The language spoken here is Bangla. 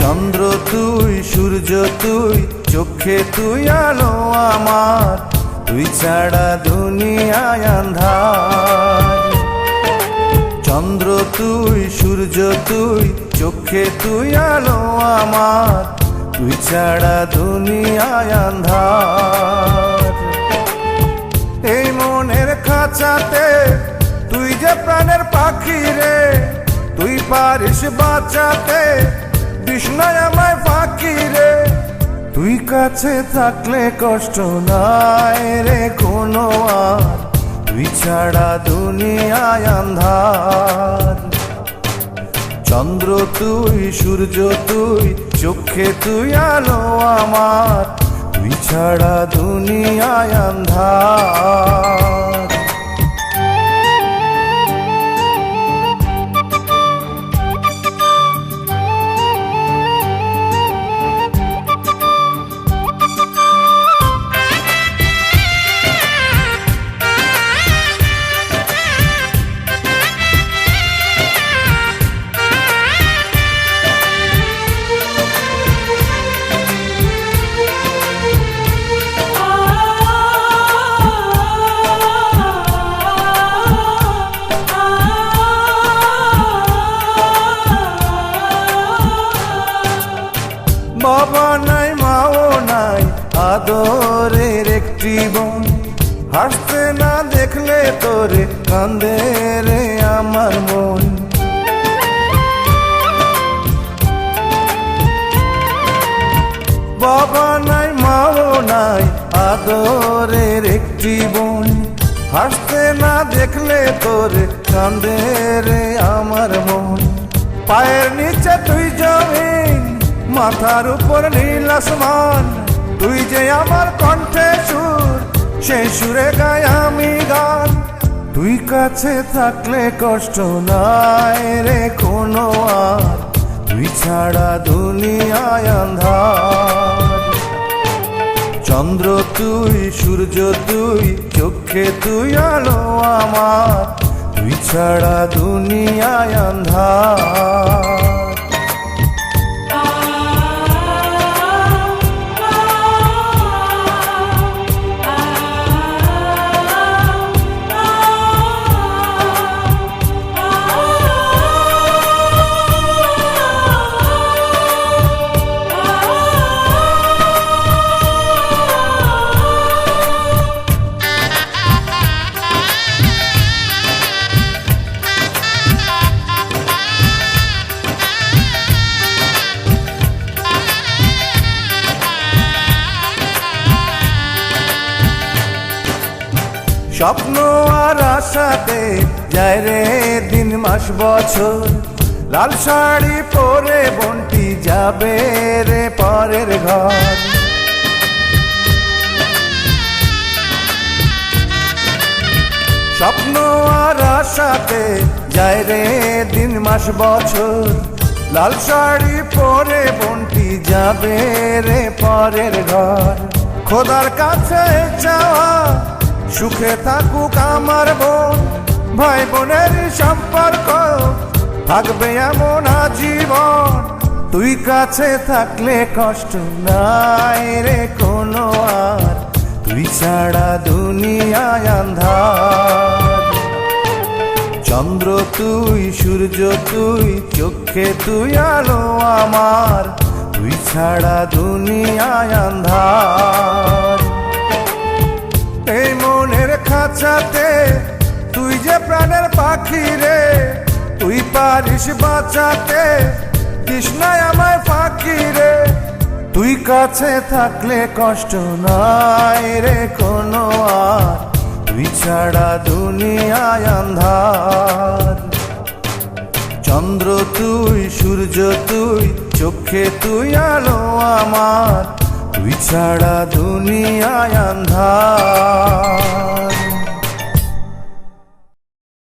চন্দ্র তুই সূর্য তুই চোখে তুই আলো আমার। তুই ছাড়া দুনিয়ায় আন্ধার চন্দ্র তুই, সূর্য তুই, চোখে তুই, আলো আমার। তুই ছাড়া দুনিয়ায় আন্ধার। এই মনের খাঁচাতে তুই যে প্রাণের পাখি রে, তুই পারিস বাঁচাতে বিষ্ণয় আমায় পাখি রে। তুই কাছে থাকলে কষ্ট নাই রে কোনো আর। তুই ছাড়া দুনিয়ায় আন্ধার। চন্দ্র তুই, সূর্য তুই, চোখে তুই আলো আমার। তুই ছাড়া দুনিয়ায় আন্ধার। বাবা নাই, মাও নাই, আদরের একটি বোন। হাসতে না দেখলে তোরে কান্দে রে আমার মন। বাবা নাই, মাও নাই, আদরের একটি বোন। হাসতে না দেখলে তোরে কান্দে রে আমার মন। পায়ের নিচে তুই মাথার উপর নীল আসমান, তুই যে আমার কণ্ঠে সুর, সে সুরে গাই আমি গান। তুই কাছে থাকলে কষ্ট নাই রে কোনো আর, তুই ছাড়া দুনিয়ায় আন্ধার চন্দ্র তুই, সূর্য তুই, চোখে তুই, আলো আমার, তুই ছাড়া দুনিয়ায় আন্ধার স্বপ্ন আর আশাতে যায় রে দিন, মাস, বছর। লাল শাড়ি পরে বন্টি যাবে রে পরের ঘর। স্বপ্ন আর আশাতে যায় রে দিন, মাস, বছর। লাল শাড়ি পরে বন্টি যাবে রে পরের ঘর। খোদার কাছে চাওয়া সুখে থাকুক আমার বোন, ভাই বোনের সম্পর্ক, থাকবে এমন আজীবন। তুই কাছে থাকলে কষ্ট নাই রে কোনো আর, তুই ছাড়া দুনিয়ায় আন্ধার। চন্দ্র তুই, সূর্য তুই, চোখে তুই, আলো আমার, তুই ছাড়া দুনিয়ায় আন্ধার। খাঁচাতে তুই যে প্রাণের পাখি রে, তুই পারিস বাঁচাতে, কৃষ্ণায় আমায় পাখি রে। তুই কাছে থাকলে কষ্ট নাই রে কোনো আর, তুই ছাড়া দুনিয়ায় আন্ধার। চন্দ্র তুই, সূর্য তুই, চোখে তুই, আলো আমার, তুই ছাড়া দুনিয়া